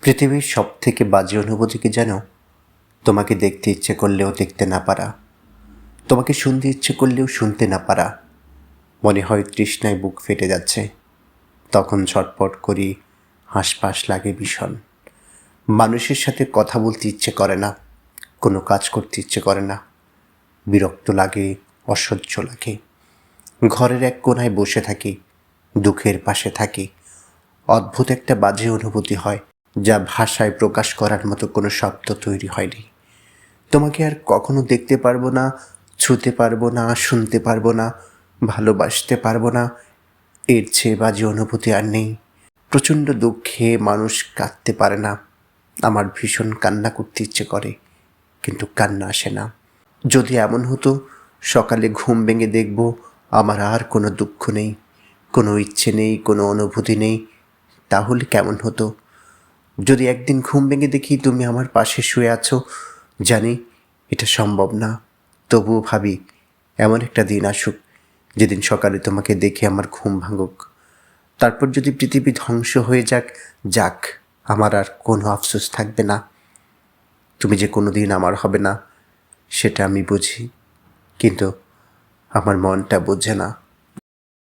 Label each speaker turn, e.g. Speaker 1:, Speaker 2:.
Speaker 1: পৃথিবীর সব থেকে বাজে অনুভূতি কি জানো? তোমাকে দেখতে ইচ্ছে করলেও দেখতে না পারা। তোমাকে শুনতে ইচ্ছে করলেও শুনতে না পারা। মনে হয় তৃষ্ণায় বুক ফেটে যাচ্ছে। তখন ছটপট করি হাঁসফাঁস লাগে ভীষণ। মানুষের সাথে কথা বলতে ইচ্ছে করে না। কোনো কাজ করতে ইচ্ছে করে না। বিরক্ত লাগে, অসহ্য লাগে। ঘরের এক কোনায় বসে থাকি, দুঃখের পাশে থাকি। অদ্ভুত একটা বাজে অনুভূতি হয়। যা ভাষায় প্রকাশ করার মতো কোনো শব্দ তৈরি হয়নি। তোমাকে আর কখনো দেখতে পারব না, ছুতে পারব না, শুনতে পারব না, ভালোবাসতে পারব না। এর চেয়ে বাজে অনুভূতি আর নেই। প্রচণ্ড দুঃখে মানুষ কাঁদতে পারে না। আমার ভীষণ কান্না করতে ইচ্ছে করে, কিন্তু কান্না আসে না। যদি এমন হতো, সকালে ঘুম ভেঙে দেখব আমার আর কোনো দুঃখ নেই, কোনো ইচ্ছে নেই, কোনো অনুভূতি নেই, তাহলে কেমন হতো? যদি একদিন ঘুম ভেঙে দেখি তুমি আমার পাশে শুয়ে আছো, জানি এটা সম্ভব না। তবুও ভাবি, এমন একটা দিন আসুক, যেদিন সকালে তোমাকে দেখে আমার ঘুম ভাঙুক। তারপর যদি পৃথিবী ধ্বংস হয়ে যাক যাক, আমার আর কোনো আফসোস থাকবে না। তুমি যে কোনো দিন আমার হবে না, সেটা আমি বুঝি, কিন্তু আমার মনটা বোঝে না।